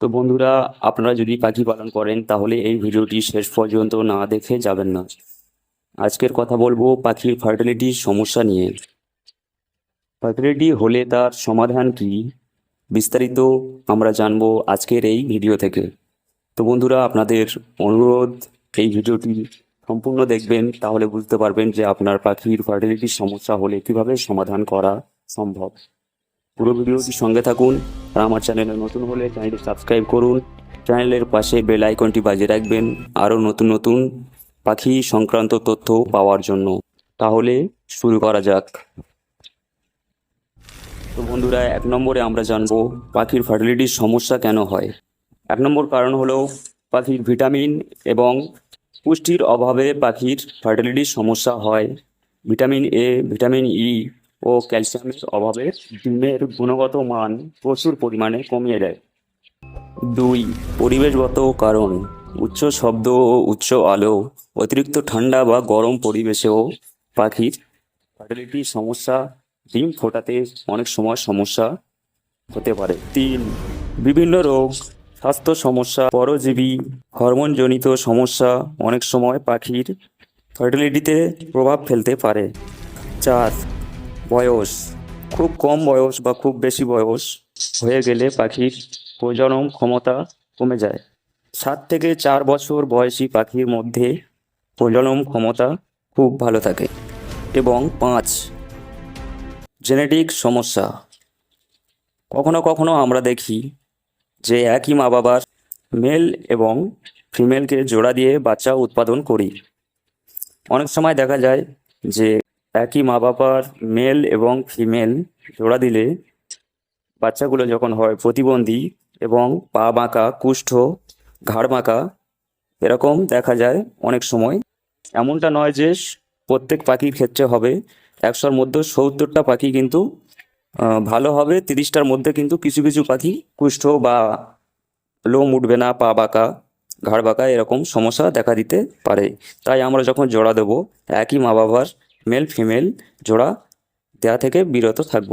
তো বন্ধুরা, আপনারা যদি পাখি পালন করেন, তাহলে এই ভিডিওটি শেষ পর্যন্ত না দেখে যাবেন না। আজকের কথা বলব পাখির ফার্টিলিটির সমস্যা নিয়ে। ফার্টিলিটি হলে তার সমাধান কি, বিস্তারিত আমরা জানব আজকের এই ভিডিও থেকে। তো বন্ধুরা, আপনাদের অনুরোধ, এই ভিডিওটি সম্পূর্ণ দেখবেন, তাহলে বুঝতে পারবেন যে আপনার পাখির ফার্টিলিটির সমস্যা হলে কীভাবে সমাধান করা সম্ভব। পুরো ভিডিওটির সঙ্গে থাকুন আর আমার চ্যানেলে নতুন হলে চ্যানেলটি সাবস্ক্রাইব করুন। চ্যানেলের পাশে বেল আইকনটি বাজিয়ে রাখবেন আরও নতুন নতুন পাখি সংক্রান্ত তথ্য পাওয়ার জন্য। তাহলে শুরু করা যাক। তো বন্ধুরা, এক নম্বরে আমরা জানব পাখির ফার্টিলিটির সমস্যা কেন হয়? এক নম্বর কারণ হলো পাখির ভিটামিন এবং পুষ্টির অভাবে পাখির ফার্টিলিটির সমস্যা হয়। ভিটামিন এ, ভিটামিন ই ও ক্যালসিয়ামের অভাবে ডিমের গুণগত মান প্রচুর পরিমাণে কমিয়ে দেয়। দুই, পরিবেশগত কারণ। উচ্চ শব্দ ও উচ্চ আলো, অতিরিক্ত ঠান্ডা বা গরম পরিবেশেও পাখির ফার্টিলিটির সমস্যা, ডিম ফোটাতে অনেক সময় সমস্যা হতে পারে। তিন, বিভিন্ন রোগ, স্বাস্থ্য সমস্যা, পরজীবী, হরমোনজনিত সমস্যা অনেক সময় পাখির ফার্টিলিটিতে প্রভাব ফেলতে পারে। চার বয়স, খুব কম বয়স বা খুব বেশি বয়স হয়ে গেলে পাখির প্রজনন ক্ষমতা কমে যায়। সাত থেকে চার বছর বয়সী পাখির মধ্যে প্রজনন ক্ষমতা খুব ভালো থাকে এবং পাঁচ, জেনেটিক সমস্যা। কখনো কখনো আমরা দেখি যে একই মা বাবার মেল এবং ফিমেলকে জোড়া দিয়ে বাচ্চা উৎপাদন করি। অনেক সময় দেখা যায় যে একই মা বাবার মেল এবং ফিমেল জোড়া দিলে বাচ্চাগুলো যখন হয় প্রতিবন্ধী এবং পা বাঁকা, কুষ্ঠ, ঘাড় বাঁকা, এরকম দেখা যায় অনেক সময়। এমনটা নয় যে প্রত্যেক পাখির ক্ষেত্রে হবে। একশোর মধ্যে সত্তরটা পাখি কিন্তু ভালো হবে, তিরিশটার মধ্যে কিন্তু কিছু কিছু পাখি কুষ্ঠ বা লোম উঠবে না, পা বাঁকা, ঘাড় বাঁকা, এরকম সমস্যা দেখা দিতে পারে। তাই আমরা যখন জোড়া দেবো, একই মা বাবার মেল ফিমেল জোড়া দেওয়া থেকে বিরত থাকব।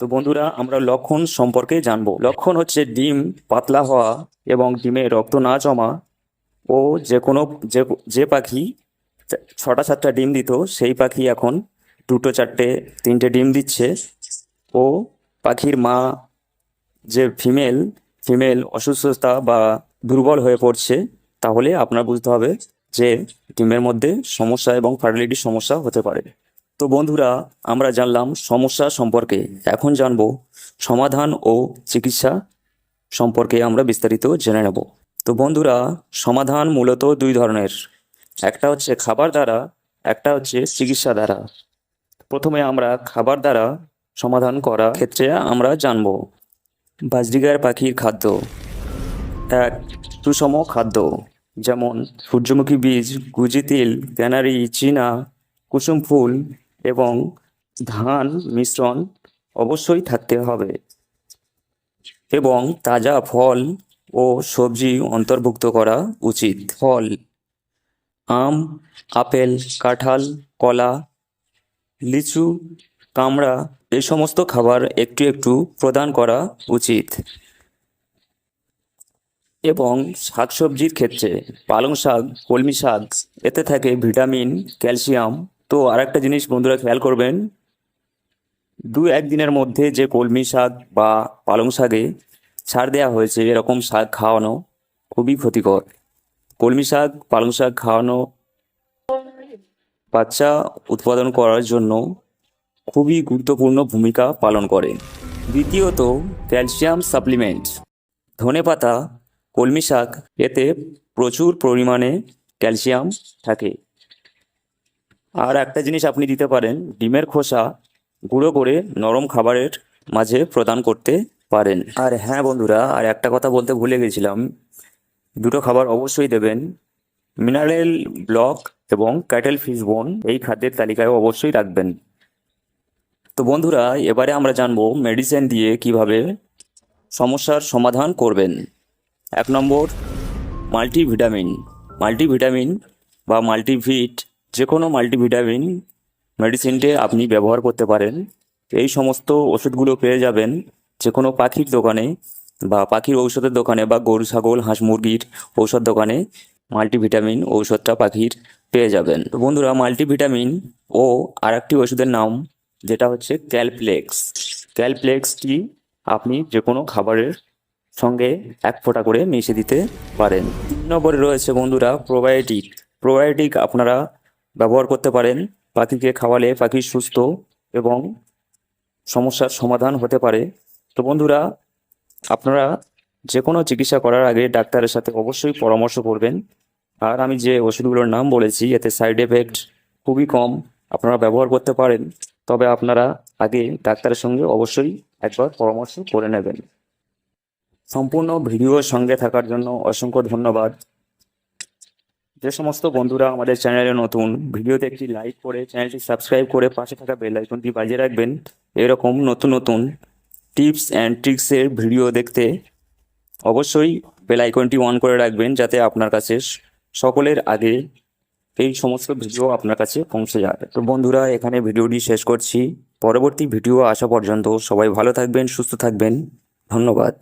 তো বন্ধুরা, আমরা লক্ষণ সম্পর্কে জানব। লক্ষণ হচ্ছে ডিম, পাতলা হওয়া এবং ডিমে রক্ত না জমা ও যে কোনো, যে যে পাখি ছটা, সাতটা ডিম দিত, সেই পাখি এখন দুটো, চারটে, তিনটে ডিম দিচ্ছে ও পাখির মা যে ফিমেল ফিমেল অসুস্থতা বা দুর্বল হয়ে পড়ছে, তাহলে আপনার বুঝতে হবে যে ডিমের মধ্যে সমস্যা এবং ফার্টিলিটির সমস্যা হতে পারে। তো বন্ধুরা, আমরা জানলাম সমস্যা সম্পর্কে। এখন জানব সমাধান ও চিকিৎসা সম্পর্কে আমরা বিস্তারিত জেনে নেব। তো বন্ধুরা, সমাধান মূলত দুই ধরনের। একটা হচ্ছে খাবার দ্বারা, একটা হচ্ছে চিকিৎসা দ্বারা। প্রথমে আমরা খাবার দ্বারা সমাধান করা ক্ষেত্রে আমরা জানব বাজরিগার পাখির খাদ্য। এক, সুষম খাদ্য। যেমন সূর্যমুখী বীজ, গুজি তিল, ক্যানারি, চীনা, কুসুম ফুল এবং ধান মিশ্রণ অবশ্যই থাকতে হবে এবং তাজা ফল ও সবজি অন্তর্ভুক্ত করা উচিত। ফল, আম, আপেল, কাঁঠাল, কলা, লিচু, কামড়া এই সমস্ত খাবার একটু একটু প্রদান করা উচিত। এবং শাকসবজির ক্ষেত্রে পালং শাক, কলমি শাক, এতে থাকে ভিটামিন, ক্যালসিয়াম। তো আরেকটা জিনিস বন্ধুরা খেয়াল করবেন, দু একদিনের মধ্যে যে কলমি শাক বা পালং শাকে ছাড় দেওয়া হয়েছে, এরকম শাক খাওয়ানো খুবই ক্ষতিকর। কলমি শাক, পালং শাক খাওয়ানো বাচ্চা উৎপাদন করার জন্য খুবই গুরুত্বপূর্ণ ভূমিকা পালন করে। দ্বিতীয়ত, ক্যালসিয়াম সাপ্লিমেন্ট। ধনেপাতা কলমি শাক এতে প্রচুর পরিমাণে ক্যালসিয়াম থাকে। আর একটা জিনিস আপনি দিতে পারেন, ডিমের খোসা গুঁড়ো করে নরম খাবারের মাঝে প্রদান করতে পারেন। আর হ্যাঁ বন্ধুরা, আর একটা কথা বলতে ভুলে গেছিলাম। দুটো খাবার অবশ্যই দেবেন, মিনারেল ব্লক এবং ক্যাটেল ফিশ বোন, এই খাদ্যের তালিকায় অবশ্যই রাখবেন। তো বন্ধুরা, এবারে আমরা জানব মেডিসিন দিয়ে কীভাবে সমস্যার সমাধান করবেন। এক নম্বর, মাল্টিভিটামিন। মাল্টিভিটামিন বা মাল্টিভিট যে কোনো মাল্টিভিটামিন মেডিসিনটি আপনি ব্যবহার করতে পারেন। এই সমস্ত ওষুধগুলো পেয়ে যাবেন যে কোনো পাখির দোকানে বা পাখির ঔষধের দোকানে বা গরু, ছাগল, হাঁস, মুরগির ঔষধ দোকানে মাল্টিভিটামিন ঔষধটা পাখির পেয়ে যাবেন। তো বন্ধুরা, মাল্টিভিটামিন ও আরেকটি ওষুধের নাম, যেটা হচ্ছে ক্যালপ্লেক্স। ক্যালপ্লেক্সটি আপনি যে কোনো খাবারের সঙ্গে এক ফোঁটা করে মিশিয়ে দিতে পারেন। নম্বরে রয়েছে বন্ধুরা প্রোবায়োটিক প্রোবায়োটিক আপনারা ব্যবহার করতে পারেন। পাখিকে খাওয়ালে পাখি সুস্থ এবং সমস্যার সমাধান হতে পারে। তো বন্ধুরা, আপনারা যে কোনো চিকিৎসা করার আগে ডাক্তারের সাথে অবশ্যই পরামর্শ করবেন। আর আমি যে ওষুধগুলোর নাম বলেছি, এতে সাইড এফেক্ট খুবই কম আপনারা ব্যবহার করতে পারেন। তবে আপনারা আগে ডাক্তারের সঙ্গে অবশ্যই একবার পরামর্শ করে নেবেন। সম্পূর্ণ ভিডিওর সঙ্গে থাকার জন্য অসংখ্য ধন্যবাদ। যে সমস্ত বন্ধুরা আমাদের চ্যানেলে নতুন, ভিডিওতে একটি লাইক করে চ্যানেলটি সাবস্ক্রাইব করে পাশে থাকা বেল আইকনটি বাজিয়ে রাখবেন। এরকম নতুন নতুন টিপস অ্যান্ড ট্রিক্সের ভিডিও দেখতে অবশ্যই বেল আইকনটি অন করে রাখবেন যাতে আপনার কাছে সকলের আগে এই সমস্ত ভিডিও আপনার কাছে পৌঁছে যাবে তো বন্ধুরা, এখানে ভিডিওটি শেষ করছি। পরবর্তী ভিডিও আসা পর্যন্ত সবাই ভালো থাকবেন, সুস্থ থাকবেন। ধন্যবাদ।